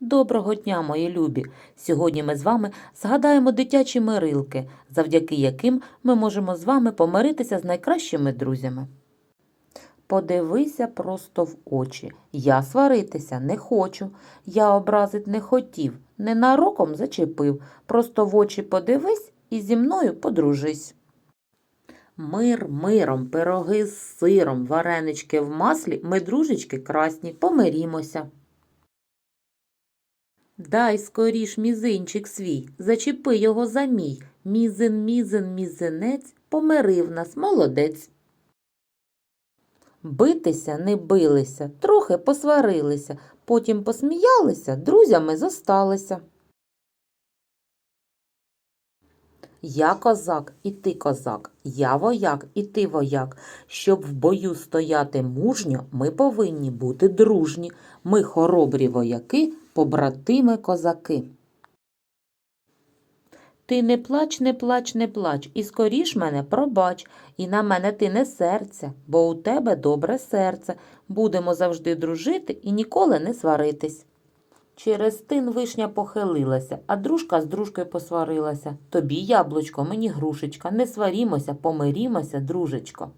Доброго дня, мої любі! Сьогодні ми з вами згадаємо дитячі мирилки, завдяки яким ми можемо з вами помиритися з найкращими друзями. Подивися просто в очі. Я сваритися не хочу. Я образить не хотів, ненароком зачепив. Просто в очі подивись і зі мною подружись. Мир миром, пироги з сиром, варенички в маслі, ми дружечки красні, помирімося. Дай скоріш мізинчик свій, зачепи його за мій. Мізин, мізин, мізинець, помирив нас, молодець. Битися не билися, трохи посварилися, потім посміялися, друзями зосталися. Я козак, і ти козак, я вояк, і ти вояк. Щоб в бою стояти мужньо, ми повинні бути дружні. Ми хоробрі вояки, побратими козаки. Ти не плач, не плач, не плач, і скоріш мене пробач, і на мене ти не серця, бо у тебе добре серце. Будемо завжди дружити і ніколи не сваритись. Через тин вишня похилилася, а дружка з дружкою посварилася. Тобі яблучко, мені грушечка, не сварімося, помирімося, дружечко.